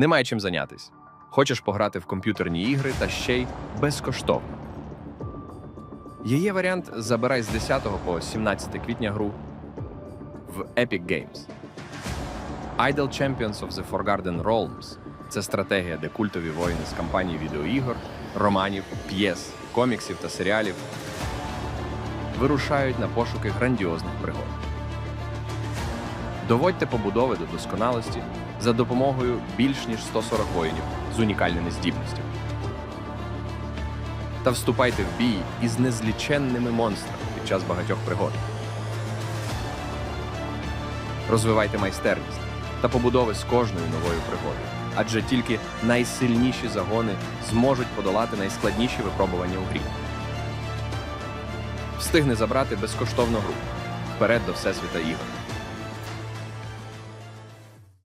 Немає чим зайнятись. Хочеш пограти в комп'ютерні ігри та ще й безкоштовно. Є варіант забирай з 10 по 17 квітня гру в Epic Games. Idle Champions of the Forgotten Realms це стратегія, де культові воїни з кампаній відеоігор, романів, п'єс, коміксів та серіалів вирушають на пошуки грандіозних пригод. Доводьте побудови до досконалості за допомогою більш ніж 140 воїнів з унікальними здібностями. Та вступайте в бій із незліченними монстрами під час багатьох пригод. Розвивайте майстерність та побудови з кожною новою пригодою, адже тільки найсильніші загони зможуть подолати найскладніші випробування у грі. Встигни забрати безкоштовну гру вперед до Всесвіта ігор.